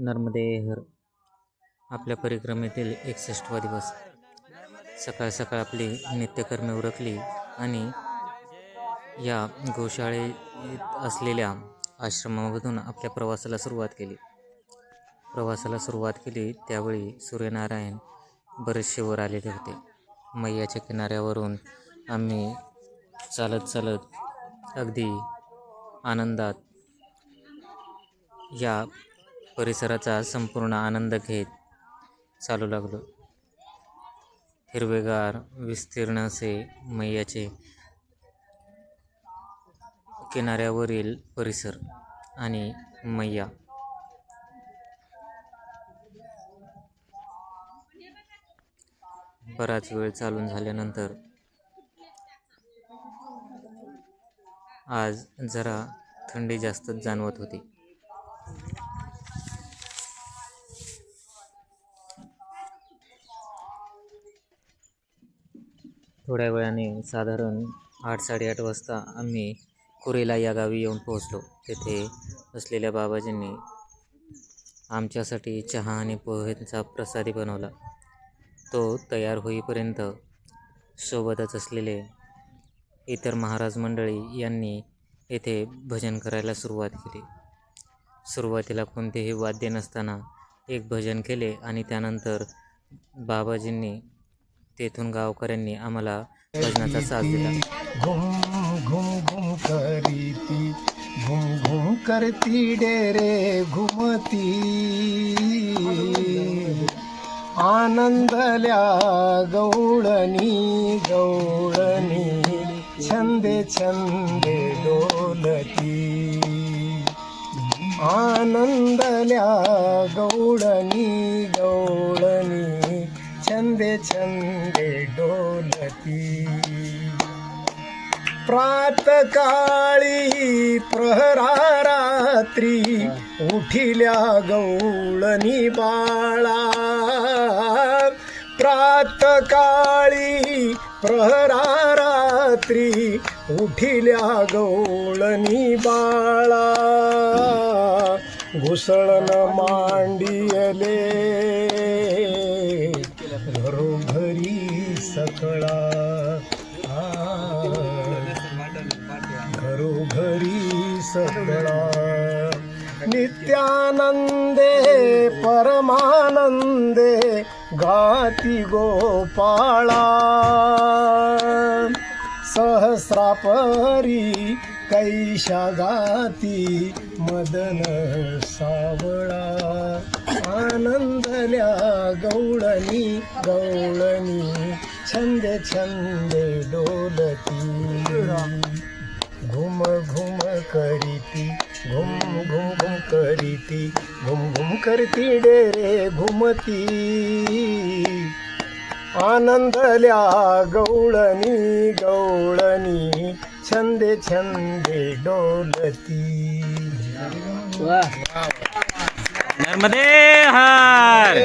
नर्मदेहर आपल्या परिक्रमेतील एकसष्टवा दिवस. सकाळ सकाळ आपली नित्यकर्मे उरकली आणि या गोशाळेत असलेल्या आश्रमामधून आपल्या प्रवासाला सुरुवात केली. प्रवासाला सुरुवात केली त्यावेळी सूर्यनारायण बरेचसे वर आलेले होते. मैयाच्या किनाऱ्यावरून आम्ही चालत चालत अगदी आनंदात या परिसराचा संपूर्ण आनंद घेत चालू लागलो. हिरवेगार विस्तीर्ण असे मैयाचे किनाऱ्यावरील परिसर आणि मैया. बराच वेळ चालून झाल्यानंतर आज जरा थंडी जास्तच जाणवत होती. थोड्या वेळाने साधारण आठ साडेआठ वाजता आम्ही कुरेला या गावी येऊन पोहोचलो. तेथे असलेल्या बाबाजींनी आमच्यासाठी चहा आणि पोहेचा प्रसादी बनवला. तो तयार होईपर्यंत सोबतच असलेले इतर महाराज मंडळी यांनी येथे भजन करायला सुरुवात केली. सुरुवातीला कोणतेही वाद्य नसताना एक भजन केले आणि त्यानंतर बाबाजींनी तेथून गावकऱ्यांनी आम्हाला भजनाचा साथ दिला. घुम घुम करती डेरे घुमती आनंदल्या गौळणी गौळणी छंदे छंदे डोलती आनंदल्या गौळणी गौळणी छंदे छंदे डोलती। प्रातकाळी प्रहरा रात्री उठिल्या गौळणी बाळा। प्रातकाळी प्रहरा रात्री उठिल्या गौळणी बाळा। घुसळण मांडियले सकळा. घरोघरी सकळा. नित्यानंदे परमानंदे गाती गोपाळा. सहस्रापरी कैशा गाती मदन सावळा. आनंदल्या गौळणी गौळणी छंदे छंदे डोलती. घुम घुम करीती घुम घुम घुम करीती घुम घुम करती डेरे घुमती. आनंदल्या गौळणी गौळणी छंदे छंदे डोलती. नर्मदे हार.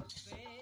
वे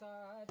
साथ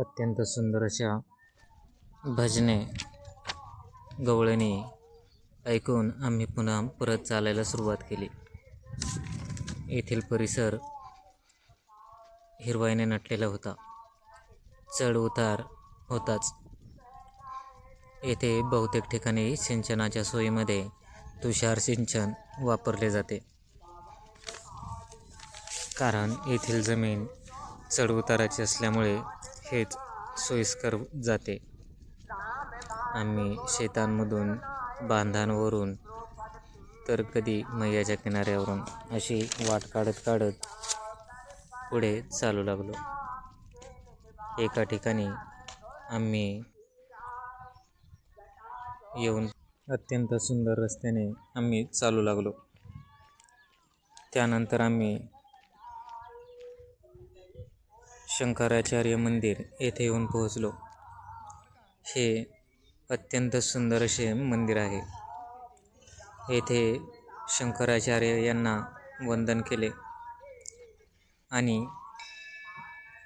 अत्यंत सुंदर अशा भजने गवळणी ऐकून आम्ही पुन्हा परत चालायला सुरुवात केली. येथील परिसर हिरवाईने नटलेला होता. चढ उतार होताच. येथे बहुतेक ठिकाणी सिंचनाच्या सोयीमध्ये तुषार सिंचन वापरले जाते. कारण येथील जमीन चढउताराची असल्यामुळे हेच सोयीस्कर जाते. आम्ही शेतांमधून बांधांवरून तर कधी मैयाच्या किनाऱ्यावरून अशी वाट काढत काढत पुढे चालू लागलो. एका ठिकाणी आम्ही येऊन अत्यंत सुंदर रस्त्याने आम्ही चालू लागलो. त्यानंतर आम्ही शंकराचार्य मंदिर येथे येऊन पोहोचलो. हे अत्यंत सुंदर असे मंदिर आहे. येथे शंकराचार्य यांना वंदन केले आणि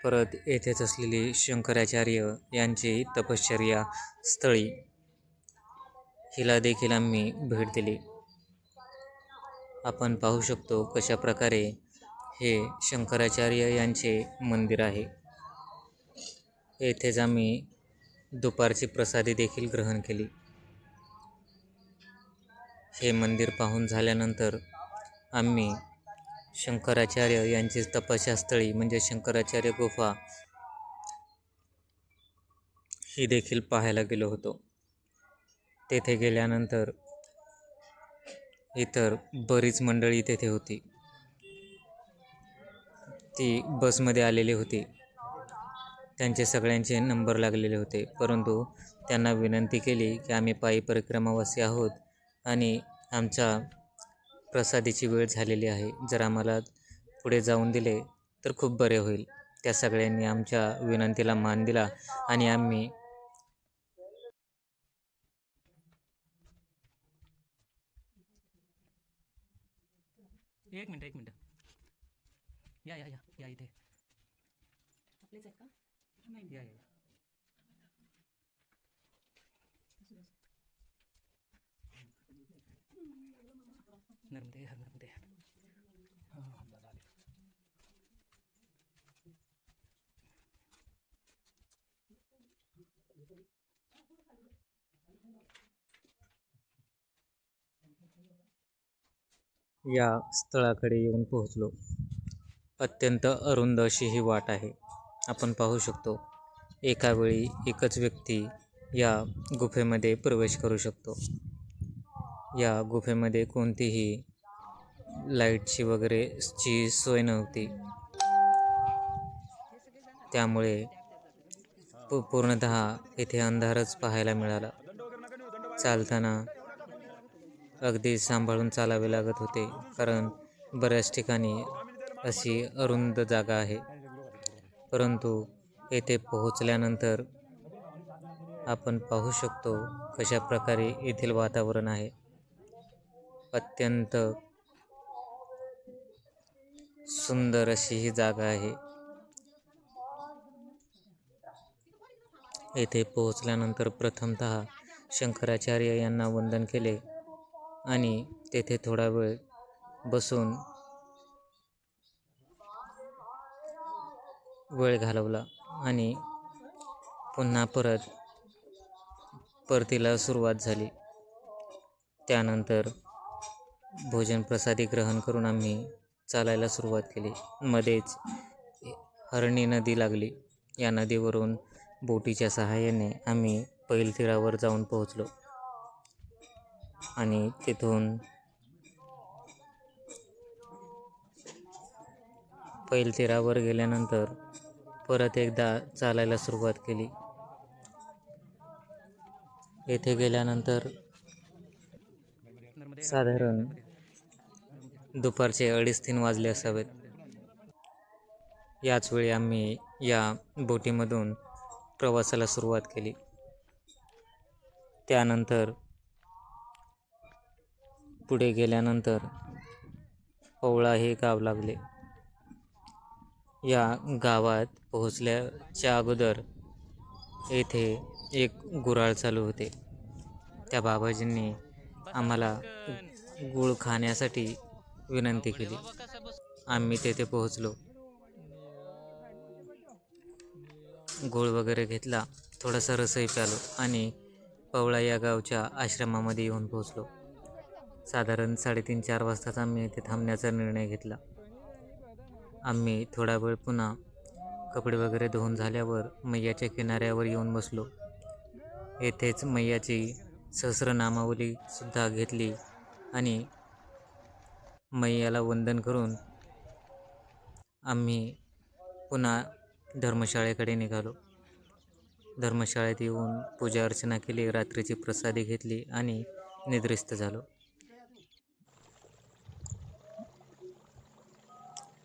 परत येथेच असलेली शंकराचार्य यांची तपश्चर्या स्थळी हिला देखील आम्ही भेट दिली. आपण पाहू शकतो कशा प्रकारे हे शंकराचार्य यांचे मंदिर आहे. येथेच आम्ही दुपारची प्रसादी देखील ग्रहण केली. हे मंदिर पाहून झाल्यानंतर आम्ही शंकराचार्य यांची तपशास्थळी म्हणजे शंकराचार्य गुफा ही देखील पाहायला गेलो होतो. तेथे गेल्यानंतर इतर बरीच मंडळी तेथे होती. ती बसमध्ये आलेली होती. त्यांचे सगळ्यांचे नंबर लागलेले होते. परंतु त्यांना विनंती केली की आम्ही पायी परिक्रमावासी आहोत आणि आमच्या प्रसादीची वेळ झालेली आहे. जर आम्हाला पुढे जाऊन दिले तर खूप बरे होईल. त्या सगळ्यांनी आमच्या विनंतीला मान दिला आणि आम्ही एक मिनटं एक मिनटं. या या या या इथे. आपलेच आहेत का? या या या. नर्मदे हर नर्मदे या स्थळाकडे येऊन पोहोचलो. अत्यंत अरुंद अशी ही वाट आहे. आपण पाहू शकतो एका वेळी एकच व्यक्ती या गुफेमध्ये प्रवेश करू शकतो. या गुफेमध्ये कोणतीही लाईटची वगैरे ची सोय नव्हती. त्यामुळे पू पूर्णतः इथे अंधारच पाहायला मिळाला. चालताना अगदी सांभाळून चालावे लागत होते कारण बऱ्याच ठिकाणी अशी अरुंद जागा आहे. परंतु येथे पोहोचल्यानंतर आपण पाहू शकतो कशा प्रकारे येथील वातावरण आहे. अत्यंत सुंदर अशी ही जागा आहे. येथे पोहोचल्यानंतर प्रथमतः शंकराचार्य यांना वंदन केले आणि तेथे थोडा वेळ बसून वेळ घालवला आणि पुन्हा परत परतीला सुरुवात झाली. त्यानंतर भोजन प्रसादी ग्रहण करून आम्ही चालायला सुरुवात केली. मध्येच हरणी नदी लागली. या नदीवरून बोटीच्या सहाय्याने आम्ही पैलतीरावर जाऊन पोहोचलो आणि तिथून पैलतीरावर गेल्यानंतर परत एकदा चालायला सुरुवात केली. येथे गेल्यानंतर साधारण दुपारचे अडीच तीन वाजले असावेत. याच वेळी आम्ही या बोटीमधून प्रवासाला सुरुवात केली. त्यानंतर पुढे गेल्यानंतर पवळा हे गाव लागले. या गावात पोहोचल्याच्या अगोदर येथे एक गुराळ चालू होते. त्या बाबाजींनी आम्हाला गुळ खाण्यासाठी विनंती केली. आम्ही तेथे पोहोचलो. गुळ वगैरे घेतला थोडासा रसही प्यालो आणि पवळा या गावच्या आश्रमामध्ये येऊन पोहोचलो. साधारण साडेतीन चार वाजताच आम्ही इथे थांबण्याचा निर्णय घेतला. आम्ही थोडा वेळ पुन्हा कपडे वगैरे धुवून झाल्यावर मैयाच्या किनाऱ्यावर येऊन बसलो. येथेच मैयाची सहस्रनामावलीसुद्धा घेतली आणि मैयाला वंदन करून आम्ही पुन्हा धर्मशाळेकडे निघालो. धर्मशाळेत येऊन पूजा अर्चना केली रात्रीची प्रसादी घेतली आणि निद्रिस्त झालो.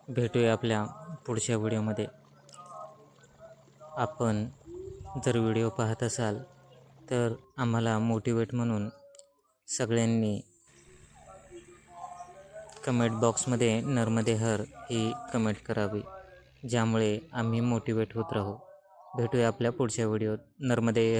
भेटूया आपल्या पुढच्या व्हिडिओमध्ये. आपण जर व्हिडिओ पाहत असाल तर आम्हाला मोटिवेट म्हणून सगळ्यांनी कमेंट बॉक्समध्ये नर्मदे हर ही कमेंट करावी ज्यामुळे आम्ही मोटिवेट होत राहू. भेटूया आपल्या पुढच्या व्हिडिओत. नर्मदे